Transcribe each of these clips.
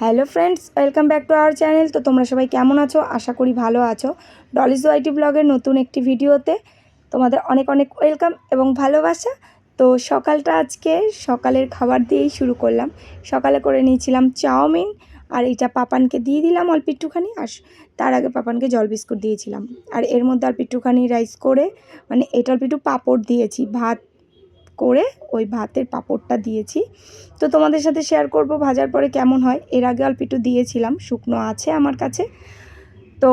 Hello friends, welcome back to our channel. তো তোমরা সবাই কেমন আছো? আশা করি ভালো আছো। ডলিস ওয়াইটি ব্লগের নতুন একটি ভিডিওতে তোমাদের অনেক অনেক ওয়েলকাম এবং ভালোবাসা। তো সকালটা আজকে সকালের খাবার দিয়েই শুরু করলাম। সকালে করে নিয়েছিলাম চাউমিন আর এটা পাপানকে দিয়ে দিলাম অল্প একটুখানি আর তার আগে পাপানকে জল বিস্কুট দিয়েছিলাম। আর এর মধ্যে অল্প একটুখানি রাইস করে মানে এটা অল্প একটু পাঁপড় দিয়েছি, ভাত করে ওই ভাতের পাঁপড়টা দিয়েছি। তো তোমাদের সাথে শেয়ার করব ভাজার পরে কেমন হয়। এর আগে অল্প একটু দিয়েছিলাম, শুকনো আছে আমার কাছে। তো,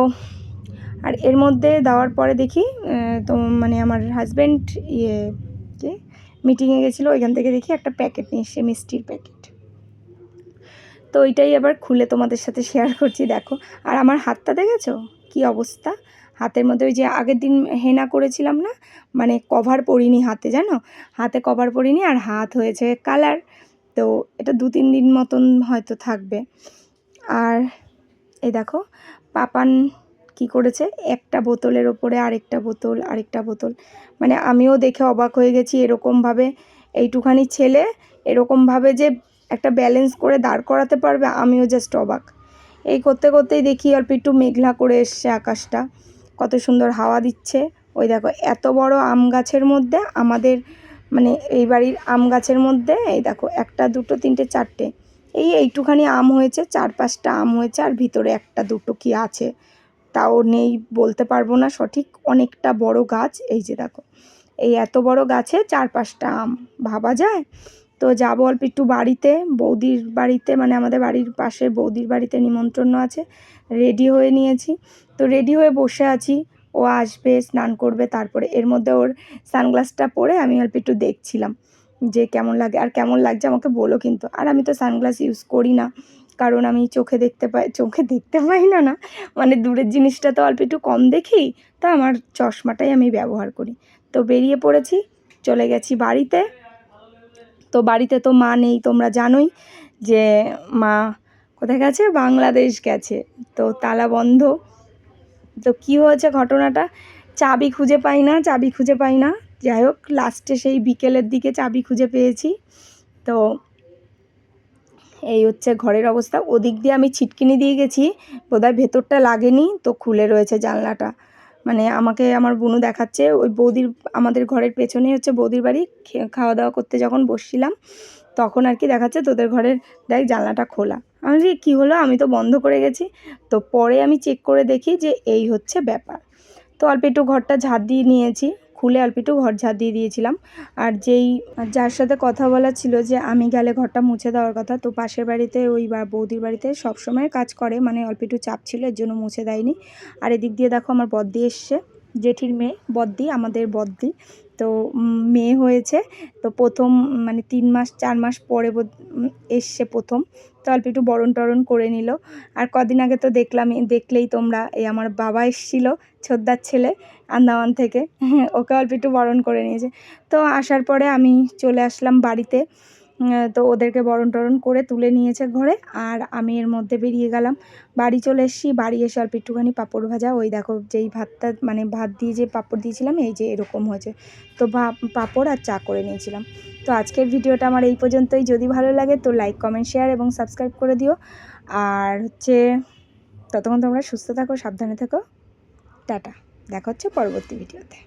আর এর মধ্যে দেওয়ার পরে দেখি তো মানে আমার হাজব্যান্ড ইয়ে যে মিটিংয়ে গেছিল, ওইখান থেকে দেখি একটা প্যাকেট নিয়ে এসছে, মিষ্টির প্যাকেট তো ওইটাই আবার খুলে তোমাদের সাথে শেয়ার করছি, দেখো। আর আমার হাতটা দেখেছ? কি অবস্থা? হাতের মধ্যে ওই যে আগের দিন হেনা করেছিলাম না মানে কভার পরিনি হাতে, জানো? হাতে কভার পরিনি আর হাত হয়েছে কালার তো এটা দু তিন দিন মতন হয়তো থাকবে। আর এই দেখো, পাপান কি করেছে? একটা বোতলের ওপরে আরেকটা বোতল আরেকটা বোতল। মানে আমিও দেখে অবাক হয়ে গেছি এরকমভাবে এইটুখানি ছেলে, এরকমভাবে যে একটা ব্যালেন্স করে দাঁড় করাতে পারবে, আমিও জাস্ট অবাক। এই করতে করতেই দেখি অল্প একটু মেঘলা করে এসছে আকাশটা। কত সুন্দর হাওয়া দিচ্ছে। ওই দেখো, এত বড় আম গাছের মধ্যে আমাদের মানে এই বাড়ির আম গাছের মধ্যে, এই দেখো, একটা, দুটো, তিনটে, চারটে। এই এইটুখানি আম হয়েছে, চার পাঁচটা আম হয়েছে, আর ভিতরে একটা, দুটো কি আছে। তাও নেই বলতে পারব না সঠিক, অনেকটা বড় গাছ, এই যে দেখো। এই এত বড় গাছে চার পাঁচটা আম। ভাবা যায়? তো যাব অল্প একটু বাড়িতে, বৌদির বাড়িতে মানে আমাদের বাড়ির পাশে বৌদির বাড়িতে নিমন্ত্রণ আছে, রেডি হয়ে নিয়েছি। তো রেডি হয়ে বসে আছি, ও আসবে, স্নান করবে, তারপরে এর মধ্যে ওর সানগ্লাসটা পরে আমি অল্প একটু দেখছিলাম যে কেমন লাগে, আর কেমন লাগছে আমাকে বলো কিন্তু, আর আমি তো সানগ্লাস ইউজ করি না, কারণ আমি চোখে দেখতে পাই, চোখে দেখতে পাই না না মানে দূরের জিনিসটা তো অল্প একটু কম দেখি, তা আমার চশমাটাই আমি ব্যবহার করি। তো বেরিয়ে পড়েছি, চলে গেছি বাড়িতে তো বাড়িতে তো মা নেই, তোমরা জানোই যে মা কোথায় গেছে? বাংলাদেশ গেছে। তো তালা বন্ধ। তো কি হয়েছে ঘটনাটা? চাবি খুঁজে পাই না, চাবি খুঁজে পাই না। যাই হোক লাস্টে সেই বিকেলের দিকে চাবি খুঁজে পেয়েছি। তো এই হচ্ছে ঘরের অবস্থা। ওদিক দিয়ে আমি ছিটকিনি দিয়ে গেছি। বোধহয় ভেতরটা লাগেনি, তো খুলে রয়েছে জানলাটা। মানে আমাকে আমার বুনু দেখাচ্ছে, ওই বৌদির, আমাদের ঘরের পেছনেই হচ্ছে বৌদির বাড়ি। খাওয়া দাওয়া করতে যখন বসছিলাম, তখন আর কি দেখাচ্ছে তোদের ঘরের দেখ জানলাটা খোলা। আমি যে কী হলো? আমি তো বন্ধ করে গেছি। তো পরে আমি চেক করে দেখি যে এই হচ্ছে ব্যাপার। তো অল্প একটু ঘরটা ঝাঁট দিয়ে নিয়েছি। খুলে অল্প একটু ঘর ঝাড় দিয়ে দিয়েছিলাম। আর যেই, যার সাথে কথা বলা ছিল যে আমি গেলে ঘরটা মুছে দেওয়ার কথা, তো পাশের বাড়িতে ওই বা বৌদির বাড়িতে সবসময় কাজ করে মানে অল্প একটু চাপ ছিল, এর জন্য মুছে দেয়নি। আর এদিক দিয়ে দেখো আমার বদ দিয়ে এসছে। জেঠির মেয়ে, বদ্দি, আমাদের বদ্দি। তো মেয়ে হয়েছে। তো প্রথম মানে তিন মাস, চার মাস পরে এসছে প্রথম। তো অল্প একটু বরণ টরণ করে নিল। আর কদিন আগে তো দেখলাম, দেখলেই তোমরা, এই আমার বাবা এসছিল, ছোদ্দার ছেলে, আন্দামান থেকে। ওকে অল্প একটু বরণ করে নিয়েছে। তো আসার পরে আমি চলে আসলাম বাড়িতে। তো ওদেরকে বরণ টরণ করে তুলে নিয়েছে ঘরে। আর আমি এর মধ্যে বেরিয়ে গেলাম। বাড়ি চলে এসেছি। বাড়ি এসে অল্প একটুখানি পাঁপড় ভাজা। ওই দেখো যেই ভাতটা মানে ভাত দিয়ে যে পাঁপড় দিয়েছিলাম, এই যে এরকম হয়েছে। তো পাঁপড় আর চা করে নিয়েছিলাম। তো আজকের ভিডিওটা আমার এই পর্যন্তই। যদি ভালো লাগে তো লাইক, কমেন্ট, শেয়ার এবং সাবস্ক্রাইব করে দিও। আর হচ্ছে ততক্ষণ তোমরা সুস্থ থাকো, সাবধানে থাকো। টাটা। দেখা হচ্ছে পরবর্তী ভিডিওতে।